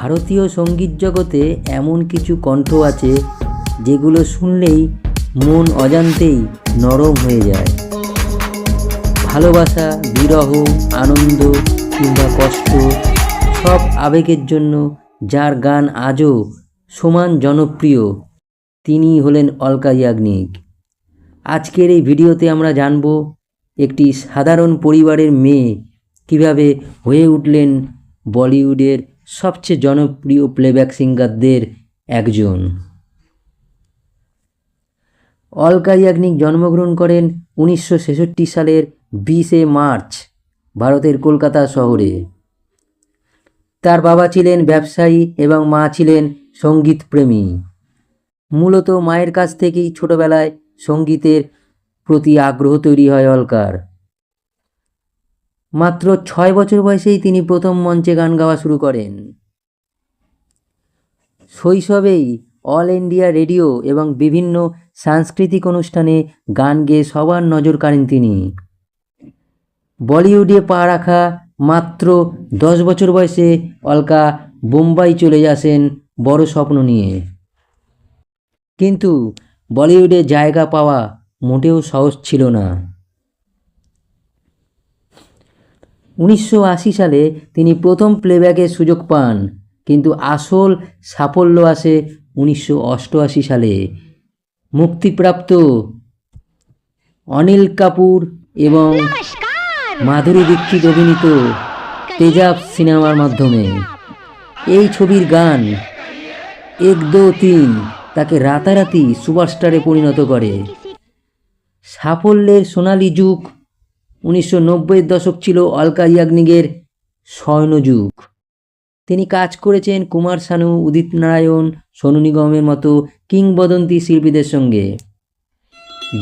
ভারতীয় সংগীত জগতে এমন কিছু কণ্ঠ আছে যেগুলো শুনলেই মন অজান্তেই নরম হয়ে যায়। ভালোবাসা, বিরহ, আনন্দ কিংবা কষ্ট সব আবেগের জন্য যার গান আজও সমান জনপ্রিয় তিনি হলেন অলকা ইয়াগনিক। আজকের এই ভিডিওতে আমরা জানব একটি সাধারণ পরিবারের মেয়ে কীভাবে হয়ে উঠলেন বলিউডের সবচেয়ে জনপ্রিয় প্লেব্যাক সিঙ্গারদের একজন। অলকা ইয়াগনিক জন্মগ্রহণ করেন উনিশশো ছেষট্টি সালের বিশে মার্চ, ভারতের কলকাতা শহরে। তার বাবা ছিলেন ব্যবসায়ী এবং মা ছিলেন সঙ্গীতপ্রেমী। মূলত মায়ের কাছ থেকেই ছোটবেলায় সঙ্গীতের প্রতি আগ্রহ তৈরি হয় অলকার। মাত্র ছয় বছর বয়সেই তিনি প্রথম মঞ্চে গান গাওয়া শুরু করেন। শৈশবেই অল ইন্ডিয়া রেডিও এবং বিভিন্ন সাংস্কৃতিক অনুষ্ঠানে গান গেয়ে সবার নজর কাড়েন তিনি। বলিউডে পা রাখা মাত্র দশ বছর বয়সে অলকা বোম্বাই চলে আসেন বড় স্বপ্ন নিয়ে। কিন্তু বলিউডে জায়গা পাওয়া মোটেও সহজ ছিল না। উনিশশো আশি সালে তিনি প্রথম প্লেব্যাকের সুযোগ পান কিন্তু আসল সাফল্য আসে উনিশশো অষ্টআশি সালে। মুক্তিপ্রাপ্ত অনিল কাপুর এবং মাধুরী দীক্ষিত অভিনীত তেজাব সিনেমার মাধ্যমে। এই ছবির গান এক দো তিন তাকে রাতারাতি সুপারস্টারে পরিণত করে। সাফল্যের সোনালি যুগ উনিশশো নব্বইয়ের দশক ছিল অলকা ইয়াগনিকের স্বর্ণযুগ। তিনি কাজ করেছেন কুমার শানু উদিত নারায়ণ সোনু নিগমের মতো কিংবদন্তি শিল্পীদের সঙ্গে।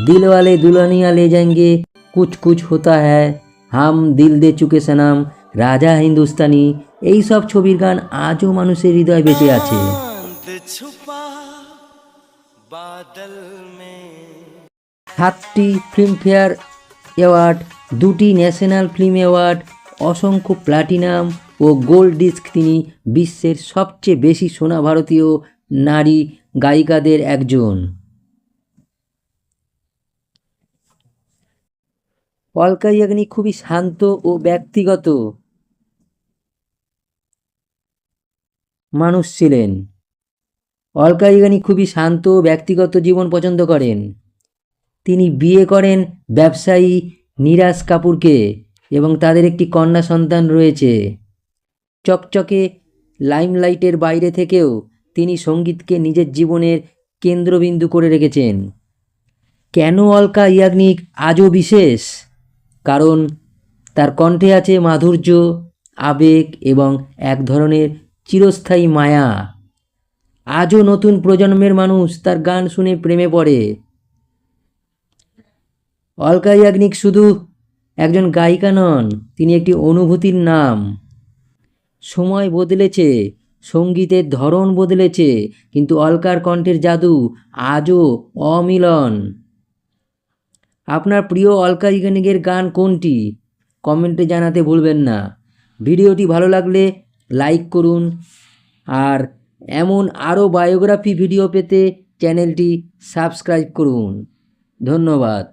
দিলওয়ালে দুলানিয়া লে যাঙ্গে কুচ কুচ হোতা হ্যায় হাম দিল দে চুকে সানাম রাজা হিন্দুস্তানি এই সব ছবির গান আজও মানুষের হৃদয় বেঁচে আছে। সাতটি ফিল্মফেয়ার অ্যাওয়ার্ড, দুটি ন্যাশনাল ফিল্ম অ্যাওয়ার্ড, অসংখ্য প্লাটিনাম ও গোল্ড ডিস্ক তিনি বিশ্বের সবচেয়ে বেশি সোনা ভারতীয় নারী গায়িকাদের একজন। অলকা ইয়াগনিক খুবই শান্ত ও ব্যক্তিগত মানুষ ছিলেন। অলকা ইয়াগনিক খুবই শান্ত ও ব্যক্তিগত জীবন পছন্দ করেন। তিনি বিয়ে করেন ব্যবসায়ী নিরাজ কাপুরকে এবং তাদের একটি কন্যা সন্তান রয়েছে। চকচকে লাইমলাইটের বাইরে থেকেও তিনি সঙ্গীতকে নিজের জীবনের কেন্দ্রবিন্দু করে রেখেছেন। কেন অলকা ইয়াগনিক আজও বিশেষ? কারণ তার কণ্ঠে আছে মাধুর্য, আবেগ এবং এক ধরনের চিরস্থায়ী মায়া। আজও নতুন প্রজন্মের মানুষ তার গান শুনে প্রেমে পড়ে। অলকা ইয়াগনিক শুধু একজন গায়িকা নন, তিনি একটি অনুভূতির নাম। সময় বদলেছে, সঙ্গীতের ধরন বদলেছে, কিন্তু অলকার কণ্ঠের জাদু আজও অমিলন। আপনার প্রিয় অলকা ইয়াগনিকের গান কোনটি? কমেন্টে জানাতে ভুলবেন না। ভিডিওটি ভালো লাগলে লাইক করুন, আর এমন আরও বায়োগ্রাফি ভিডিও পেতে চ্যানেলটি সাবস্ক্রাইব করুন। ধন্যবাদ।